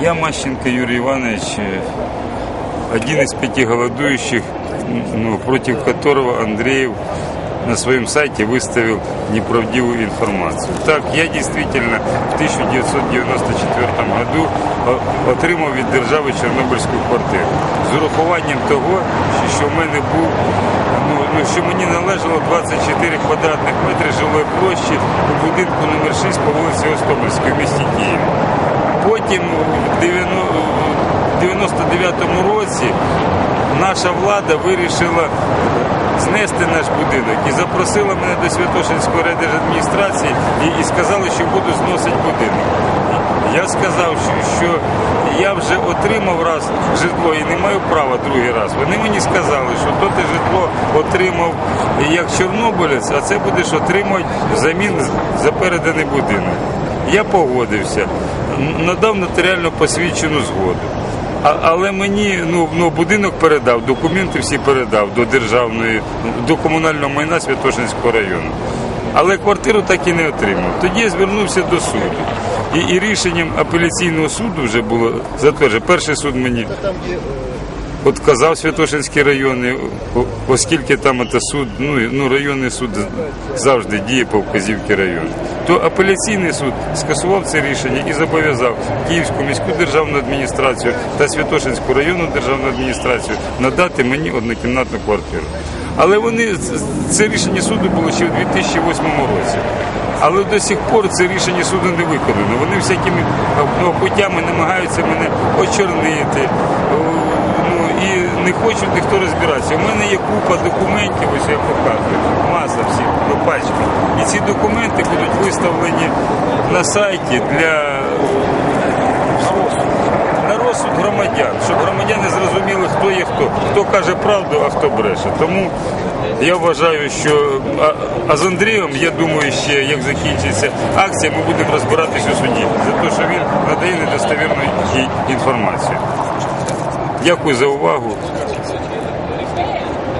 Я Мащенко Юрий Иванович, э, один из пяти голодующих, ну, против которого Андреев на своем сайте выставил неправдивую информацию. Так, я действительно в 1994 году отримав від держави Чорнобильську квартиру. З урахуванням того, що в мене був, ну, ну, що мені належало 24 квадратних метри жилої площі у будинку номер 6 по вулиці Остомельській в місті Києві. Потім в 99-му році наша влада вирішила знести наш будинок і запросила мене до Святошинської райдержадміністрації і, і сказали, що буду зносити будинок. Я сказав, що, що я вже отримав раз житло і не маю права другий раз. Вони мені сказали, що то ти житло отримав як чорнобилець, а це будеш отримати взамін за переданий будинок. Я погодився, надав нотаріально посвідчену згоду. А, але мені ну, ну, будинок передав, документи всі передав до державної, до комунального майна Святошинського району. Але квартиру так і не отримав. Тоді я звернувся до суду. І, і рішенням апеляційного суду вже було затверджено. Перший суд мені Отказав Святошинський район, оскільки там це суд, ну, ну районний суд завжди діє по вказівці району. То апеляційний суд скасував це рішення і зобов'язав Київську міську державну адміністрацію та Святошинську районну державну адміністрацію надати мені однокімнатну квартиру. Але вони це рішення суду було ще в 2008 році. Але до сих пор це рішення суду не виконано. Вони всякими ну, путями намагаються мене очорнити. Не хочуть ніхто розбиратися. У мене є купа документів, ось я показую, маса всіх, ну, пачка. І ці документи будуть виставлені на сайті для на розсуд громадян, щоб громадяни зрозуміли, хто є хто, хто каже правду, а хто бреше. Тому я вважаю, що а, а з Андрієм, я думаю, ще як закінчиться акція, ми будемо розбиратися у суді за те, що він надає недостовірну інформацію. Дякую за увагу.